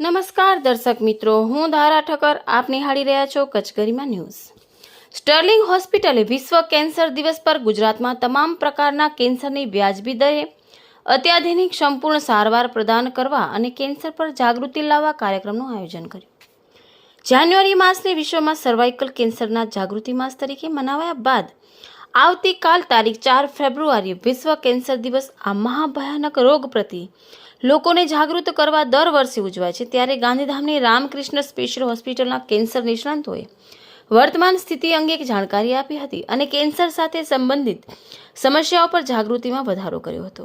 નમસ્કાર દર્શક મિત્રો, હું ધારા ઠક્કર. આપ નિહાળી રહ્યા છો કચગરીમાં ન્યૂઝ. સ્ટર્લિંગ હોસ્પિટલે વિશ્વ કેન્સર દિવસ પર ગુજરાતમાં તમામ પ્રકારના કેન્સરની વ્યાજબી દરે અત્યાધુનિક સંપૂર્ણ સારવાર પ્રદાન કરવા અને કેન્સર પર જાગૃતિ લાવવા કાર્યક્રમનું આયોજન કર્યું. જાન્યુઆરી માસને વિશ્વમાં સર્વાઇકલ કેન્સરના જાગૃતિ માસ તરીકે મનાવાયા બાદ આવતીકાલ તારીખ ચાર ફેબ્રુઆરીએ વિશ્વ કેન્સર દિવસ આ મહાભયાનક રોગ પ્રત્યે લોકોને જાગૃત કરવા દર વર્ષે ઉજવાય છે, ત્યારે ગાંધીધામની રામકૃષ્ણ સ્પેશિયલ હોસ્પિટલના કેન્સર નિષ્ણાંતોએ વર્તમાન સ્થિતિ અંગે એક જાણકારી આપી હતી અને કેન્સર સાથે સંબંધિત સમસ્યાઓ પર જાગૃતિમાં વધારો કર્યો હતો.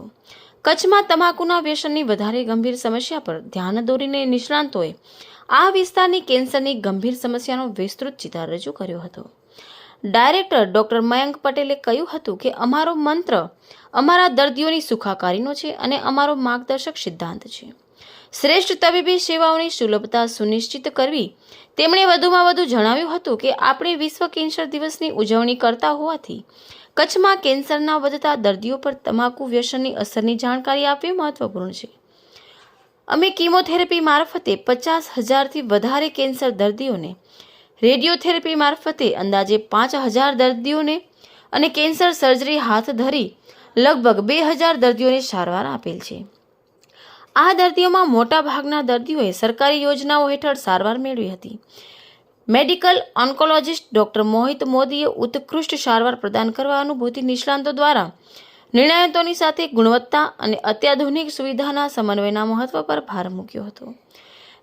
કચ્છમાં તમાકુના વ્યસનની વધારે ગંભીર સમસ્યા પર ધ્યાન દોરીને નિષ્ણાંતોએ આ વિસ્તારની કેન્સરની ગંભીર સમસ્યાનો વિસ્તૃત ચિતાર રજૂ કર્યો હતો. ડાયરેક્ટર ડોક્ટર મયંક પટેલે કહ્યું હતું કે અમારો મંત્ર અમારા દર્દીઓની સુખાકારીનો છે અને અમારો માર્ગદર્શક સિદ્ધાંત છે. શ્રેષ્ઠ તબીબી સેવાઓની સુલભતા સુનિશ્ચિત કરવી. તેમણે વધુમાં વધુ જણાવ્યું હતું કે આપણે વિશ્વ કેન્સર દિવસની ઉજવણી કરતા હોવાથી કચ્છમાં કેન્સરના વધતા દર્દીઓ પર તમાકુ વ્યસનની અસરની જાણકારી આપવી મહત્વપૂર્ણ છે. અમે કીમોથેરેપી મારફતે પચાસ હજારથી વધારે કેન્સર દર્દીઓને રેડિયોથેરાપી મારફતે અંદાજે પાંચ હજાર દર્દીઓને અને કેન્સર સર્જરી હાથ ધરી લગભગ બે હજાર દર્દીઓને સારવાર આપેલ છે. આ દર્દીઓમાં મોટાભાગના દર્દીઓએ સરકારી યોજનાઓ હેઠળ સારવાર મેળવી હતી. મેડિકલ ઓન્કોલોજિસ્ટ ડોક્ટર મોહિત મોદીએ ઉત્કૃષ્ટ સારવાર પ્રદાન કરવા અનુભૂતિ નિષ્ણાંતો દ્વારા નિર્ણાયતોની સાથે ગુણવત્તા અને અત્યાધુનિક સુવિધાના સમન્વયના મહત્વ પર ભાર મૂક્યો હતો.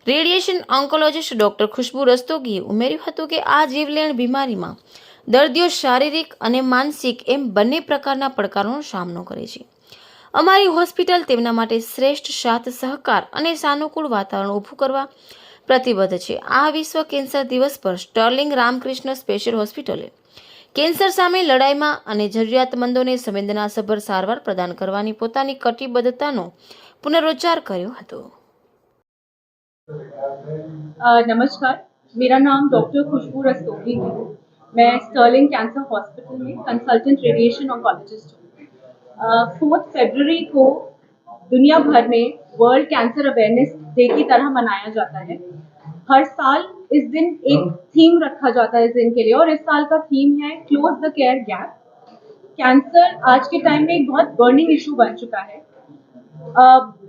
રેડિયેશન ઓન્કોલોજિસ્ટ ડોક્ટર ખુશ્બુ રસ્તોગીએ ઉમેર્યું હતું કે આ જીવલેણ બીમારીમાં દર્દીઓ શારીરિક અને માનસિક એમ બંને પ્રકારના પડકારોનો સામનો કરે છે. અમારી હોસ્પિટલ તેમના માટે શ્રેષ્ઠ સાથ સહકાર અને સાનુકૂળ વાતાવરણ ઊભું કરવા પ્રતિબદ્ધ છે. આ વિશ્વ કેન્સર દિવસ પર સ્ટર્લિંગ રામકૃષ્ણ સ્પેશિયલ હોસ્પિટલે કેન્સર સામે લડાઈમાં અને જરૂરિયાતમંદોને સંવેદનાસભર સારવાર પ્રદાન કરવાની પોતાની કટિબદ્ધતાનો પુનરોચ્ચાર કર્યો હતો. नमस्कार। मेरा नाम डॉक्टर खुशबू रस्तोगी है। मैं स्टर्लिंग कैंसर हॉस्पिटल में कंसल्टेंट रेडिएशन ऑन्कोलॉजिस्ट हूँ। फोर्थ फरवरी को दुनिया भर में वर्ल्ड कैंसर अवेयरनेस डे की तरह मनाया जाता है। हर साल इस दिन एक थीम रखा जाता है इस दिन के लिए और इस साल का थीम है close the care gap cancer आज के टाइम में एक बहुत बर्निंग इशू बन चुका है।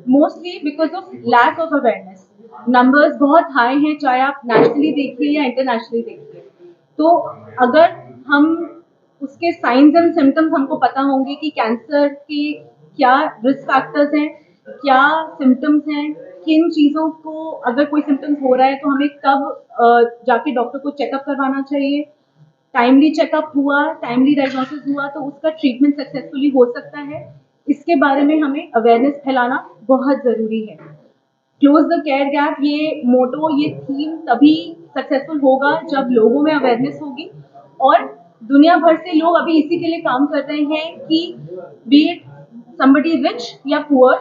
Mostly because of lack of awareness numbers बहुत हाई हैं, चाहे आप नेशनली देखिए या इंटरनेशनली देखिए। तो अगर हम उसके साइंस एंड सिम्टम्स हमको पता होंगे कि कैंसर के क्या रिस्क फैक्टर्स हैं, क्या सिम्टम्स हैं, किन चीज़ों को अगर कोई सिम्टम्स हो रहा है तो हमें कब जाके डॉक्टर को चेकअप करवाना चाहिए। टाइमली चेकअप हुआ टाइमली डायग्नोसिस हुआ तो उसका ट्रीटमेंट सक्सेसफुली हो सकता है। इसके बारे में हमें अवेयरनेस फैलाना बहुत ज़रूरी है। क्लोज द केयर गैप ये मोटो ये थीम तभी सक्सेसफुल होगा जब लोगों में अवेयरनेस होगी और दुनिया भर से लोग अभी इसी के लिए काम कर रहे हैं कि बी somebody रिच या पुअर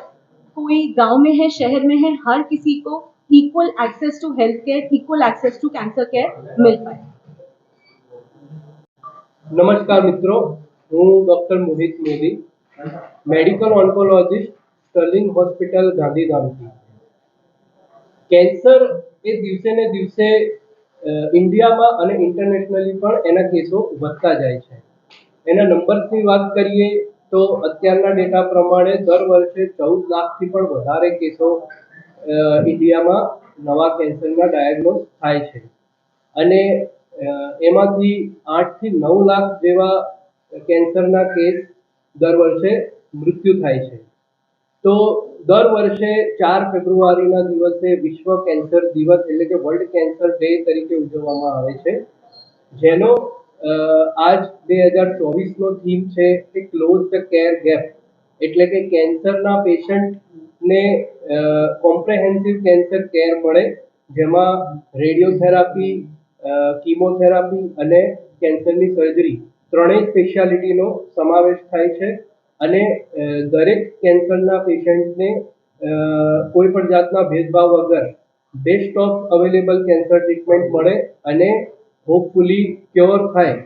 कोई गांव में है शहर में है हर किसी को equal access to health care equal access to cancer care मिल पाए નમસ્કાર મિત્રો હું doctor Mohit Modi medical oncologist Sterling hospital ગાંધીધામથી cancer એ દિવસે ને દિવસે ઇન્ડિયામાં અને ઇન્ટરનેશનલી પણ એના કેસો વધતા જાય છે. એના નંબર્સની વાત કરીએ તો અત્યારના ડેટા પ્રમાણે દર વર્ષે ચૌદ લાખથી પણ વધારે કેસો ઇન્ડિયામાં નવા કેન્સરના ડાયગ્નોઝ થાય છે. અને એમાંથી આઠથી નવ લાખ જેવા કેન્સરના કેસ દર વર્ષે મૃત્યુ થાય છે. તો દર વર્ષે ચાર ફેબ્રુઆરીના દિવસે વિશ્વ કેન્સર દિવસ એટલે કે વર્લ્ડ કેન્સર ડે તરીકે ઉજવવામાં આવે છે. જેનો આજ બે હજાર ચોવીસનો થીમ છે કે ક્લોઝ ધ કેર ગેપ એટલે કે કેન્સરના પેશન્ટને કોમ્પ્રેહેન્સિવ કેન્સર કેર મળે, જેમાં રેડિયોથેરાપી કીમોથેરાપી અને કેન્સરની સર્જરી ત્રણેય સ્પેશિયાલિટીનો સમાવેશ થાય છે. અને દરેક કેન્સરના પેશન્ટને કોઈ પણ જાતના ભેદભાવ વગર best of available cancer treatment મળે અને હોપફુલી ક્યોર થાય,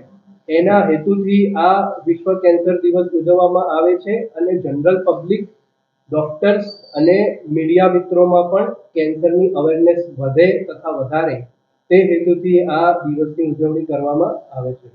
એના હેતુથી આ વિશ્વ કેન્સર દિવસ ઉજવવામાં આવે છે અને જનરલ પબ્લિક, ડોક્ટર્સ અને મીડિયા મિત્રોમાં પણ કેન્સરની અવેરનેસ વધે તથા વધારે, તે હેતુથી આ દિવસની ઉજવણી કરવામાં આવે છે.